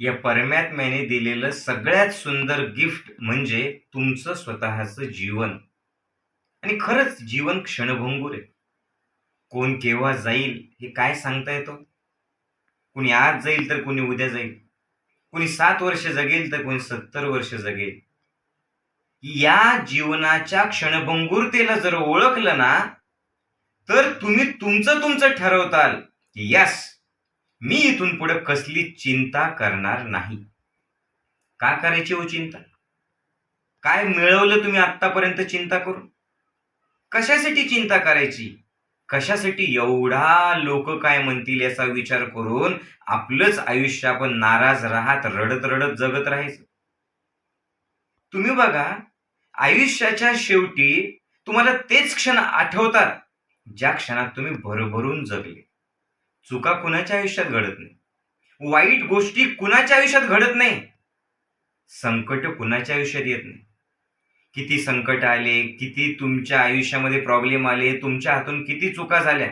या परमात्म्याने दिलेलं सगळ्यात सुंदर गिफ्ट म्हणजे तुमचं स्वतःचं जीवन. आणि खरंच जीवन क्षणभंगूर आहे. कोण केव्हा जाईल हे काय सांगता येतो? कुणी आज जाईल तर कुणी उद्या जाईल. कुणी सात वर्ष जगेल तर कोणी सत्तर वर्ष जगेल. या जीवनाच्या क्षणभंगुरतेला जर ओळखलं ना तर तुम्ही तुमचं तुमचं ठरवताल की यस मी इथून पुढे कसली चिंता करणार नाही. का करायची हो चिंता? काय मिळवलं तुम्ही आतापर्यंत चिंता करून? कशासाठी चिंता करायची? कशासाठी एवढा लोक काय म्हणतील याचा विचार करून आपलंच आयुष्य आपण नाराज राहत रडत रडत जगत राहायचं? तुम्ही बघा आयुष्याच्या शेवटी तुम्हाला तेच क्षण आठवतात ज्या क्षणात तुम्ही भरभरून जगले. चुका कुणाच्या आयुष्यात घडत नाही. वाईट गोष्टी कुणाच्या आयुष्यात घडत नाही. संकट कुणाच्या आयुष्यात येत नाही. किती संकट आले किती तुमच्या आयुष्यामध्ये प्रॉब्लेम आले तुमच्या हातून किती चुका झाल्या.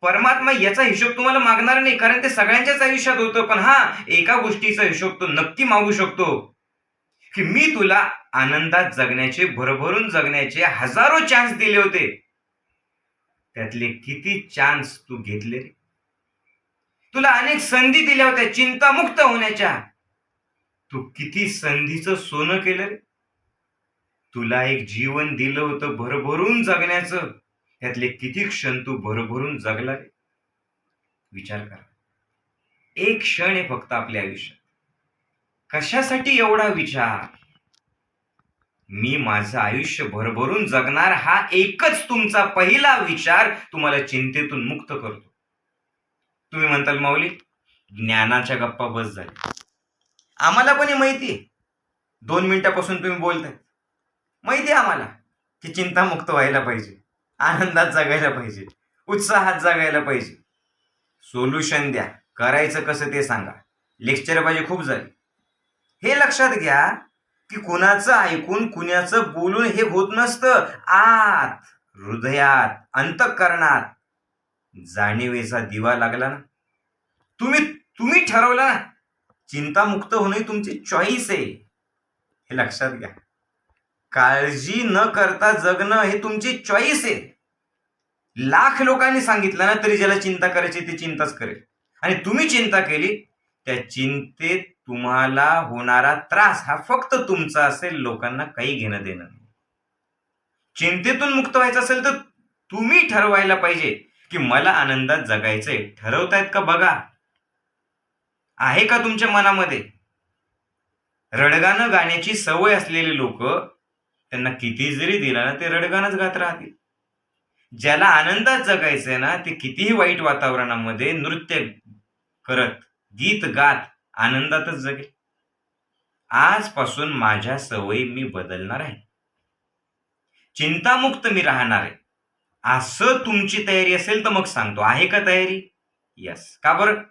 परमात्मा याचा हिशोब तुम्हाला मागणार नाही कारण ते सगळ्यांच्याच आयुष्यात होतं. पण हा एका गोष्टीचा हिशोब तो नक्की मागू शकतो. की मी तुला आनंदात जगण्याचे भरभरून जगण्याचे हजारो चान्स दिले होते. त्यातले किती चान्स तू घेतले रे? तुला अनेक संधी दिल्या होत्या चिंतामुक्त होण्याच्या. तू किती संधीचं सोनं केलं रे. तुला एक जीवन दिलं होतं भरभरून जगण्याचं. यातले किती क्षण तू भरभरून जगला रे. विचार करा. एक क्षण आहे फक्त आपल्या आयुष्यात. कशासाठी एवढा विचार? मी माझं आयुष्य भरभरून जगणार हा एकच तुमचा पहिला विचार तुम्हाला चिंतेतून मुक्त करतो. तुम्ही म्हणताल माऊली ज्ञानाच्या गप्पा बस झाल्या. आम्हाला पण हे माहिती? आहे दोन मिनिटापासून तुम्ही बोलताय. माहिती आहे आम्हाला की चिंतामुक्त व्हायला पाहिजे आनंदात जगायला पाहिजे उत्साहात जगायला पाहिजे. सोल्युशन द्या. करायचं कसं ते सांगा. लेक्चर पाहिजे खूप झाले. हे लक्षात घ्या की कुणाचं ऐकून कुणाचं बोलून हे होत नसतं. आत हृदयात अंतकरणात. जाणीवेचा दिवा लागला ना. तुम्ही तुम्ही ठरवला ना. चिंतामुक्त होणे तुमची चॉईस आहे. हे लक्षात घ्या. काळजी न करता जगणं हे तुमची चॉईस आहे. लाख लोकांनी सांगितलं ना तरी ज्याला चिंता करायची ती चिंताच करेल. आणि तुम्ही चिंता केली त्या चिंतेत तुम्हाला होणारा त्रास हा फक्त तुमचा असेल लोकांना काही घेणं देणं नाही. चिंतेतून मुक्त व्हायचं असेल तर तुम्ही ठरवायला पाहिजे. की मला आनंदात जगायचंय. ठरवतायत का बघा. आहे का तुमच्या मनामध्ये? रडगाणं गाण्याची सवय असलेले लोक त्यांना किती जरी दिला ना ते रडगाणच गात राहतील. ज्याला आनंदात जगायचंय ना ते कितीही वाईट वातावरणामध्ये नृत्य करत गीत गात आनंदातच जगेल. आजपासून माझ्या सवयी मी बदलणार आहे. चिंतामुक्त मी राहणार आहे. असं तुमची तयारी असेल तर मग सांगतो. आहे का तयारी? यस का बरं?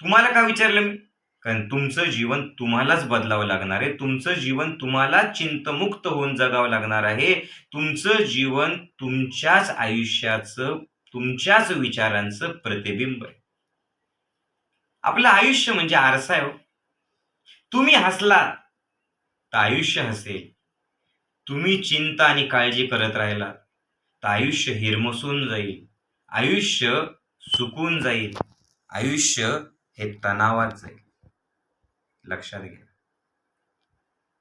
तुम्हाला का विचारलं मी? कारण तुमचं जीवन तुम्हालाच बदलावं लागणार आहे. तुमचं जीवन तुम्हाला चिंतमुक्त होऊन जगावं लागणार आहे. तुमचं जीवन तुमच्याच आयुष्याचं तुमच्याच विचारांचं प्रतिबिंब आहे. आपलं आयुष्य म्हणजे आरसा आहे हो. तुम्ही हसलात तर आयुष्य हसेल. तुम्ही चिंता आणि काळजी करत राहिला तर आयुष्य हिरमसून जाईल. आयुष्य सुकून जाईल. आयुष्य हे तणावात जाईल. लक्षात घ्या.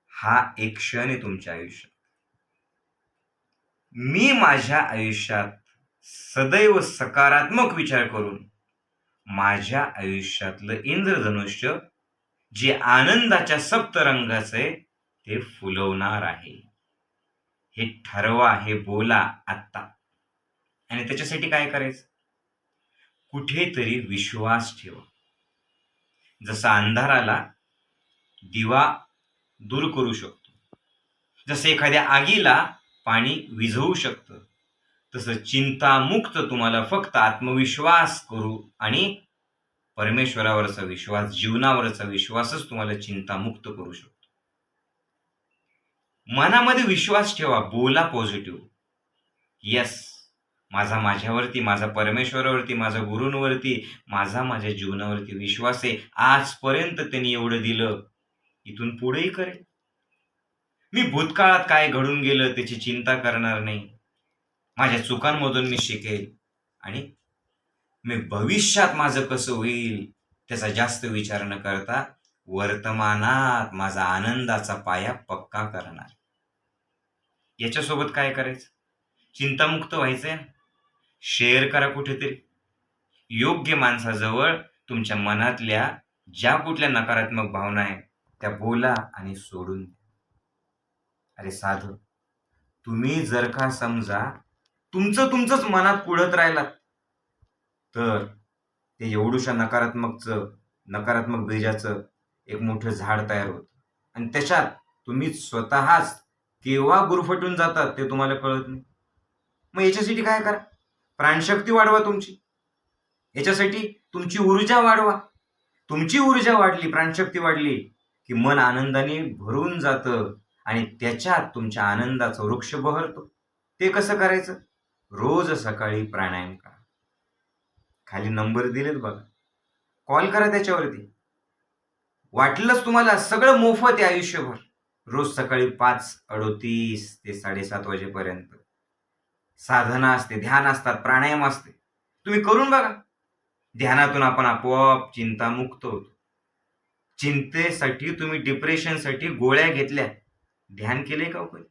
हा एक क्षण आहे तुमच्या आयुष्यात. मी माझ्या आयुष्यात सदैव सकारात्मक विचार करून माझ्या आयुष्यातलं इंद्रधनुष्य जे आनंदाच्या सप्तरंगाचं आहे ते फुलवणार आहे. हे ठरवा हे बोला आत्ता. आणि त्याच्यासाठी काय करायचं? कुठेतरी विश्वास ठेवा. जसा अंधाराला दिवा दूर करू शकतो जसं एखाद्या आगीला पाणी विझवू शकतं तसं चिंतामुक्त तुम्हाला फक्त आत्मविश्वास करू आणि परमेश्वरावरचा विश्वास जीवनावरचा विश्वासच तुम्हाला चिंतामुक्त करू शकतो. मनामध्ये विश्वास ठेवा बोला पॉझिटिव्ह येस माझा माझ्यावरती माझा परमेश्वरावरती माझा गुरूंवरती माझा माझ्या जीवनावरती विश्वास आहे. आजपर्यंत त्यांनी एवढं दिलं इथून पुढेही करेल. मी भूतकाळात काय घडून गेलं त्याची चिंता करणार नाही. माझ्या चुकांमधून मी शिकेल आणि मी भविष्यात माझं कसं होईल त्याचा जास्त विचार न करता वर्तमानात माझा आनंदाचा पाया पक्का करणार. याच्यासोबत काय करायचं? चिंतामुक्त व्हायचंय? शेअर करा कुठेतरी. योग्य माणसाजवळ तुमच्या मनातल्या ज्या कुठल्या नकारात्मक भावना आहेत त्या बोला आणि सोडून द्या. अरे साधू तुम्ही जर का समजा तुमचं तुमचंच मनात कुढत राहिलात तर ते एवढूशा नकारात्मकचं नकारात्मक बीजाचं एक मोठं झाड तयार होतं. आणि त्याच्यात तुम्ही स्वतःच केव्हा गुरफटून जातात ते तुम्हाला कळत नाही. मग याच्यासाठी काय करा? प्राणशक्ती वाढवा तुमची. याच्यासाठी तुमची ऊर्जा वाढवा. तुमची ऊर्जा वाढली प्राणशक्ती वाढली की मन आनंदाने भरून जातं आणि त्याच्यात तुमच्या आनंदाचा वृक्ष बहरतो. ते कसं करायचं? रोज सकाळी प्राणायाम करा. खाली नंबर दिलेत बघा. कॉल करा त्याच्यावरती. वाटलंच तुम्हाला सगळं मोफत आहे आयुष्यभर. रोज सकाळी पाच अडोतीस ते साडेसात वाजेपर्यंत. साधना असते ध्यान असतात प्राणायाम असते. तुम्ही करून बघा. ध्यानातून आपण आपोआप चिंतामुक्त होतो. चिंतेसाठी तुम्ही डिप्रेशनसाठी गोळ्या घेतल्या. ध्यान केले का हो कधी?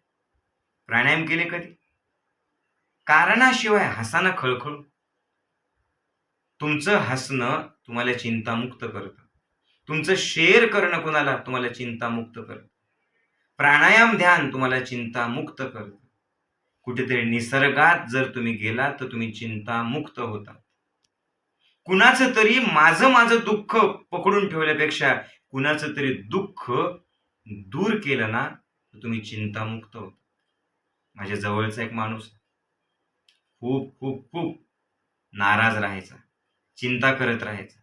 प्राणायाम केले कधी? कारणाशिवाय हसाना खळखळू. तुमचं हसणं तुम्हाला चिंतामुक्त करतं. तुमचं शेअर करणं कुणाला? तुम्हाला चिंतामुक्त करतं. प्राणायाम ध्यान तुम्हाला चिंतामुक्त करतं. कुठेतरी निसर्गात जर तुम्ही गेला तर तुम्ही चिंतामुक्त होता. कुणाचं तरी माझं माझं दुःख पकडून ठेवल्यापेक्षा कुणाचं तरी दुःख दूर केलं ना तर तुम्ही चिंतामुक्त होता. माझ्या जवळचा एक माणूस खूप खूप खूप नाराज राहायचा. चिंता करत राहायचा.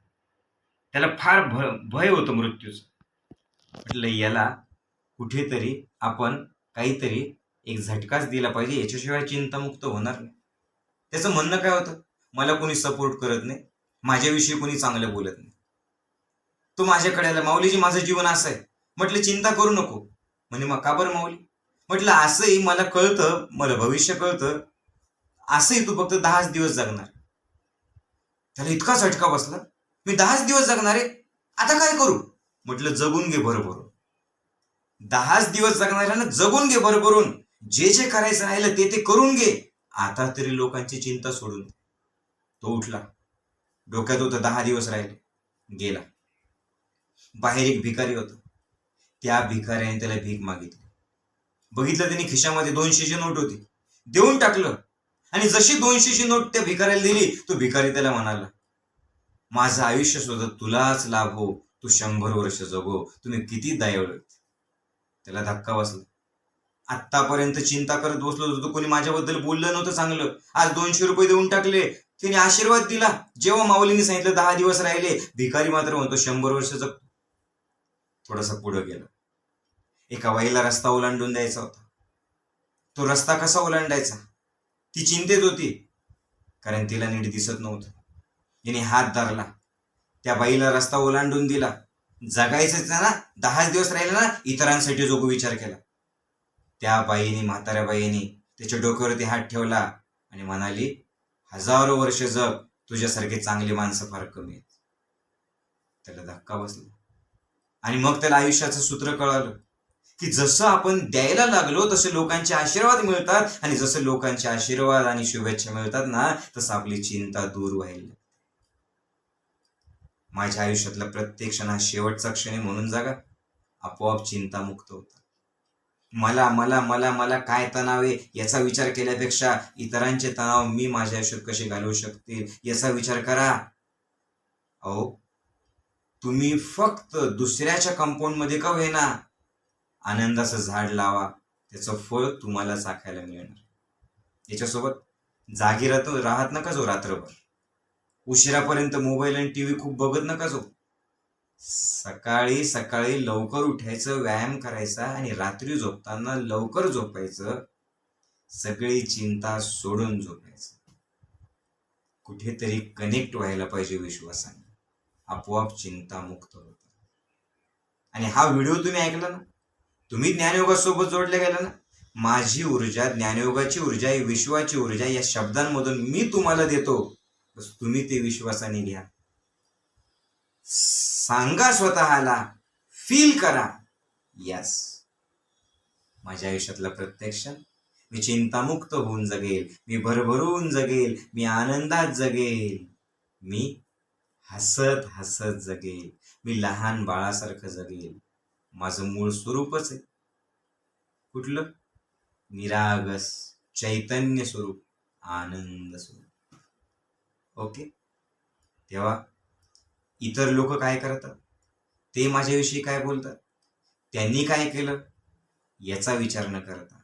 त्याला फार भ भय होतं मृत्यूचं. म्हटलं याला कुठेतरी आपण काहीतरी एक झटकाच दिला पाहिजे याच्याशिवाय चिंतामुक्त होणार नाही. त्याचं म्हणणं काय होतं? मला कोणी सपोर्ट करत नाही. माझ्याविषयी कोणी चांगलं बोलत नाही. तो माझ्याकडे आला माऊलीजी माझं जीवन असं आहे. म्हटलं चिंता करू नको. म्हणे मग का बरं माऊली? म्हटलं असंही मला कळतं मला भविष्य कळतं. असंही तू फक्त दहाच दिवस जगणार. त्याला इतका झटका बसला. मी दहाच दिवस जगणार आहे. आता काय करू? म्हटलं जगून घे बरोबर दहाच दिवस जगणार ना जगून घे बरोबरून जे जे करायचं राहिलं ते ते करून घे. आता तरी लोकांची चिंता सोडून तो उठला. डोक्यात होतं दहा दिवस राहिले. गेला. बाहेर एक भिकारी होता. त्या भिकाऱ्याने त्याला भीक मागितली. बघितलं त्यांनी खिशामध्ये दोनशेची नोट होती. देऊन टाकलं. आणि जशी दोनशेची नोट त्या भिकाऱ्याला दिली तो भिकारी त्याला म्हणाला माझं आयुष्य सुद्धा तुलाच लाभ हो. तू शंभर वर्ष जगो. तुम्ही किती दयाळू त्याला धक्का बसला. आत्तापर्यंत चिंता करत बसलो होतो. कोणी माझ्याबद्दल बोललं नव्हतं चांगलं. आज दोनशे रुपये देऊन टाकले. तिने आशीर्वाद दिला. जेव्हा माऊलीने सांगितलं दहा दिवस राहिले. भिकारी मात्र म्हणतो शंभर वर्ष जगतो थोडासा पुढं गेला. एका बाईला रस्ता ओलांडून द्यायचा होता. तो रस्ता कसा ओलांडायचा? ती चिंतेत होती. कारण तिला नीट दिसत नव्हतं. तिने हात धरला. त्या बाईला रस्ता ओलांडून दिला. जगायचंच ना? दहाच दिवस राहिले ना? इतरांसाठी जोगू विचार केला. त्या बाईने म्हाताऱ्या बाईने त्याच्या डोक्यावरती हात ठेवला आणि म्हणाली हजारो वर्ष जग तुझ्यासारखे चांगली माणसं फार कमी आहेत. त्याला धक्का बसला. आणि मग त्याला आयुष्याचं सूत्र कळालं की जसं आपण द्यायला लागलो तसे लोकांचे आशीर्वाद मिळतात आणि जसं लोकांचे आशीर्वाद आणि शुभेच्छा मिळतात ना तसं आपली चिंता दूर व्हायला माझ्या आयुष्यातला प्रत्येक क्षण हा शेवटचा क्षण आहे म्हणून जागा आपोआप चिंतामुक्त होता. मला मला मला मला काय तणाव आहे याचा विचार केल्यापेक्षा इतरांचे तणाव मी माझ्या आयुष्यात कसे घालवू शकते याचा विचार करा. अहो तुम्ही फक्त दुसऱ्याच्या कंपाऊंडमध्ये का होईना आनंदाचं झाड लावा त्याचं फळ तुम्हाला चाखायला मिळणार. याच्यासोबत जागी राहतो राहत नका जो रात्रभर. उशिरापर्यंत मोबाईल आणि टी व्ही खूप बघत नका जो सकाळी सकाळी लवकर उठायचं व्यायाम करायचा आणि रात्री झोपताना लवकर झोपायचं सगळी चिंता सोडून झोपायचं. कुठेतरी कनेक्ट व्हायला पाहिजे विश्वासाने. आपोआप चिंतामुक्त होत. आणि हा व्हिडिओ तुम्ही ऐकला ना? तुम्ही ज्ञानयोगासोबत जोडले गेला ना? माझी ऊर्जा ज्ञानयोगाची ऊर्जा ही विश्वाची ऊर्जा या शब्दांमधून मी तुम्हाला देतो. तुम्ही ते विश्वासाने घ्या. सांगा स्वतःला फील करा. यस माझ्या आयुष्यातला प्रत्येक क्षण मी चिंतामुक्त होऊन जगेल मी भरभरून जगेल मी आनंदात जगेल. मी हसत हसत जगेल मी लहान बाळासारखं जगेल. माझं मूळ स्वरूपच आहे. कुठलं? निरागस चैतन्य स्वरूप आनंद स्वरूप. ओके? तेव्हा इतर लोक काय करतात? ते माझ्याविषयी काय बोलतात? त्यांनी काय केलं? याचा विचार न करता.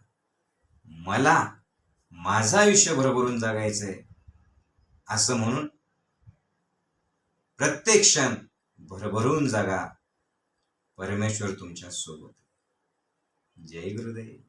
मला माझं आयुष्य भरभरून जगायचं आहे असं म्हणून प्रत्येक क्षण भरभरून जागा परमेश्वर तुमच्यासोबत. जय गुरुदेव.